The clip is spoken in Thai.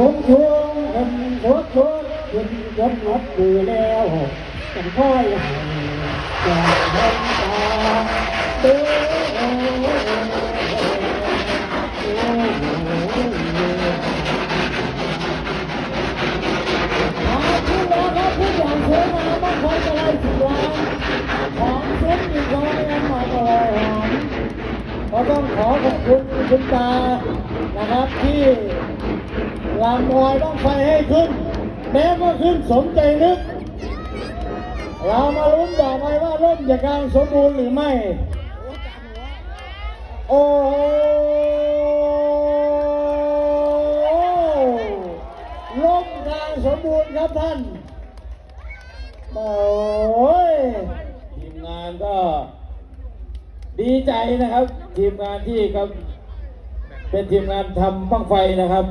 ชุมชุมกันชุดชุดขึ้นยศนับดีแล้วจังค่อยให้แก่เห็นตาเด้อมาขึ้นแล้วครับขึ้นอย่างสวยงาบ้างคอยจะไล่สิบล้านของเซ็ตอีกร้อยเอ็มมาตลอดหาต้องขอขอบคุณคุณตานะ ลำมอยต้องไฟให้ขึ้นแม้ว่าขึ้นสมใจนึก เรามาลุ้นต่อไปว่าร่มจะกลางสมบูรณ์หรือไม่ โอ้ล้มกลางสมบูรณ์ครับท่านโอ้ยทีมงานก็ดีใจนะครับ ทีมงานที่ครับเป็นทีมงานทำบ้างไฟนะครับ